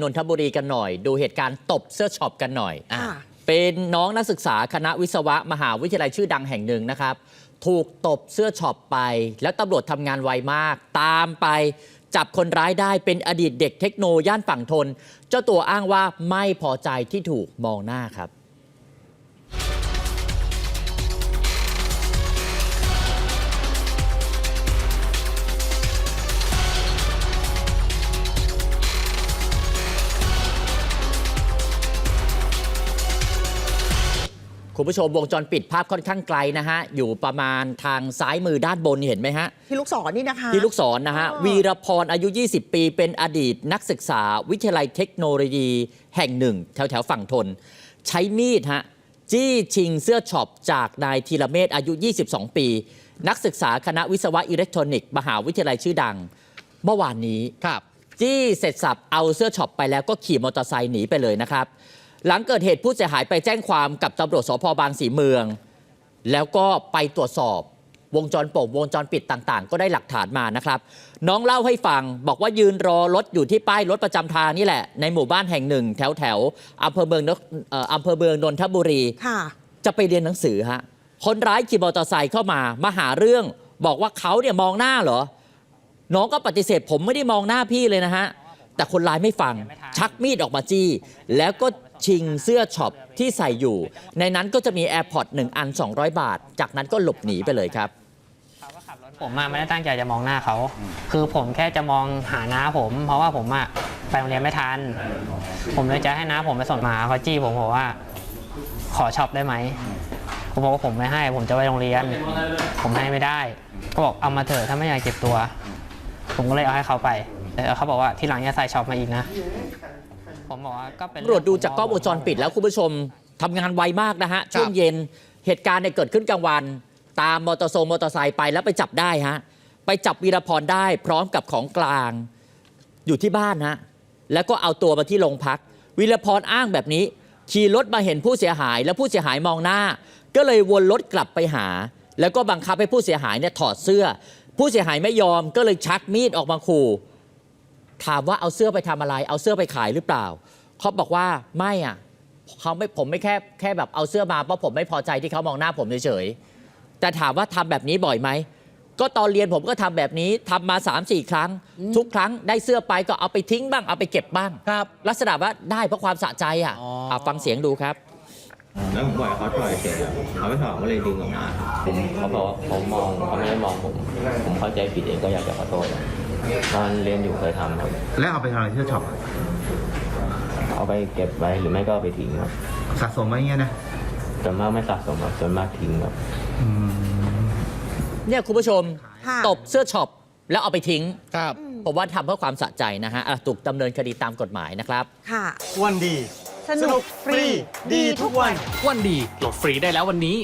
นนทบุรีกันหน่อย ดูเหตุการณ์ตบเสื้อช็อปกันหน่อยอะค่ะเป็นน้องนักศึกษาคณะวิศวะมหาวิทยาลัยชื่อดังแห่งหนึ่งนะครับ ถูกตบเสื้อช็อปไป แล้วตำรวจทำงานไวมาก ตามไปจับคนร้ายได้เป็นอดีตเด็กเทคโนย่านฝั่งทน เจ้าตัวอ้างว่าไม่พอใจที่ถูกมองหน้าครับ คุณผู้ชมวงจรปิดภาพค่อนข้างไกลนะฮะ อยู่ประมาณทางซ้ายมือด้านบนเห็นไหมฮะ ที่ลูกศรนี่นะคะ ที่ลูกศรนะฮะอ๋อวีรพรอายุ 20 ปีเป็นอดีตนักศึกษา วิทยาลัยเทคโนโลยีแห่งหนึ่ง แถวแถวๆฝั่งทน ใช้มีดฮะ จี้ชิงเสื้อช็อปจากนายธีรเมธอายุ 22 ปี นักศึกษาคณะวิศวะอิเล็กทรอนิกส์มหาวิทยาลัยชื่อดัง เมื่อวานนี้ครับจี้เสร็จสับเอาเสื้อช็อปไปแล้วก็ขี่มอเตอร์ไซค์หนีไปเลยนะครับ หลังเกิดเหตุผู้เสียหายไปแจ้งความกับตำรวจสพบางสีเมือง แล้วก็ไปตรวจสอบวงจรปิดวงจรปิดต่างๆ ก็ได้หลักฐานมานะครับ น้องเล่าให้ฟังบอกว่ายืนรอรถอยู่ที่ป้ายรถประจำทางนี่แหละ ในหมู่บ้านแห่งหนึ่ง แถวแถวๆอำเภอเมืองนคเอ่ออำเภอเมืองนนทบุรีค่ะจะไปเรียนหนังสือฮะคนร้ายขี่มอเตอร์ไซค์เข้ามามาหาเรื่อง บอกว่าเขาเนี่ยมองหน้าเหรอ น้องก็ปฏิเสธผมไม่ได้มองหน้าพี่เลยนะฮะแต่คนร้ายไม่ฟังชักมีดออกมาจี้ แล้วก็ ชิงเสื้อช็อปที่ใส่อยู่ ในนั้นก็จะมี AirPod 1 อัน 200 บาท จากนั้นก็หลบหนีไปเลยครับ ผมอะไม่ได้ตั้งใจจะมองหน้าเขา คือผมแค่จะมองหาน้าผม เพราะว่าผมอะไปโรงเรียนไม่ทัน ผมเลยจะให้น้าผมไปส่งมาเขาจี้ผมบอกว่า ขอช็อปได้ไหม ผมบอกว่าผมไม่ให้ ผมจะไปโรงเรียน ผมให้ไม่ได้ ก็บอกเอามาเถอะถ้าไม่อยากเจ็บตัว ผมก็เลยเอาให้เขาไปแต่เขาบอกว่าทีหลังอย่าใส่ช็อปมาอีกนะ ผมบอกว่าก็เป็นตำรวจดูจากกล้องวงจรปิดแล้วคุณผู้ชมทำงานไวมากนะฮะ ช่วงเย็นเหตุการณ์เนี่ยเกิดขึ้นกลางวัน ตามมอเตอร์โซมอเตอร์ไซค์ไปแล้วไปจับได้ฮะ ไปจับวีรพรได้พร้อมกับของกลาง อยู่ที่บ้านฮะ แล้วก็เอาตัวมาที่โรงพัก วีรพรอ้างแบบนี้ ขี่รถมาเห็นผู้เสียหาย แล้วผู้เสียหายมองหน้า ก็เลยวนรถกลับไปหา แล้วก็บังคับให้ผู้เสียหายเนี่ยถอดเสื้อ ผู้เสียหายไม่ยอมก็เลยชักมีดออกมาขู่ ถามว่าเอาเสื้อไปทำอะไร เอาเสื้อไปขายหรือเปล่าเขาบอกว่าไม่อะเขาไม่ผมไม่แค่แค่แบบเอาเสื้อมาเพราะผมไม่พอใจที่เขามองหน้าผมเฉยๆแต่ถามว่าทำแบบนี้บ่อยไหมก็ตอนเรียนผมก็ทำแบบนี้ทำมา3 4ครั้ง ทุกครั้งได้เสื้อไปก็เอาไปทิ้งบ้างเอาไปเก็บบ้างครับ ลักษณะว่าได้เพราะความสะใจอะอ๋ออะฟังเสียงดูครับแล้วผมปล่อยเขาถอยเฉยครับเขาไม่ถอยก็เลยดึงออกมาผมเขาบอกว่าเขามองเขาไม่ได้มองผมผมเข้าใจผิดเองก็อยากจะขอโทษ ตอนเรียนอยู่เคยทำครับ แล้วเอาไปทำอะไรเสื้อช็อปเอาไปเก็บไว้หรือไม่ก็เอาไปทิ้งครับสะสมไว้เงี้ยนะส่วนมากไม่สะสมครับส่วนมากทิ้งครับอืมเนี่ยคุณผู้ชม ค่ะ ตบเสื้อช็อปแล้วเอาไปทิ้ง ครับ ผมว่าทำเพื่อความสะใจนะฮะอะถูกดำเนินคดีตามกฎหมายนะครับ ค่ะ วันดี สนุกฟรี ดีทุกวัน วันดีโหลดฟรีได้แล้ววันนี้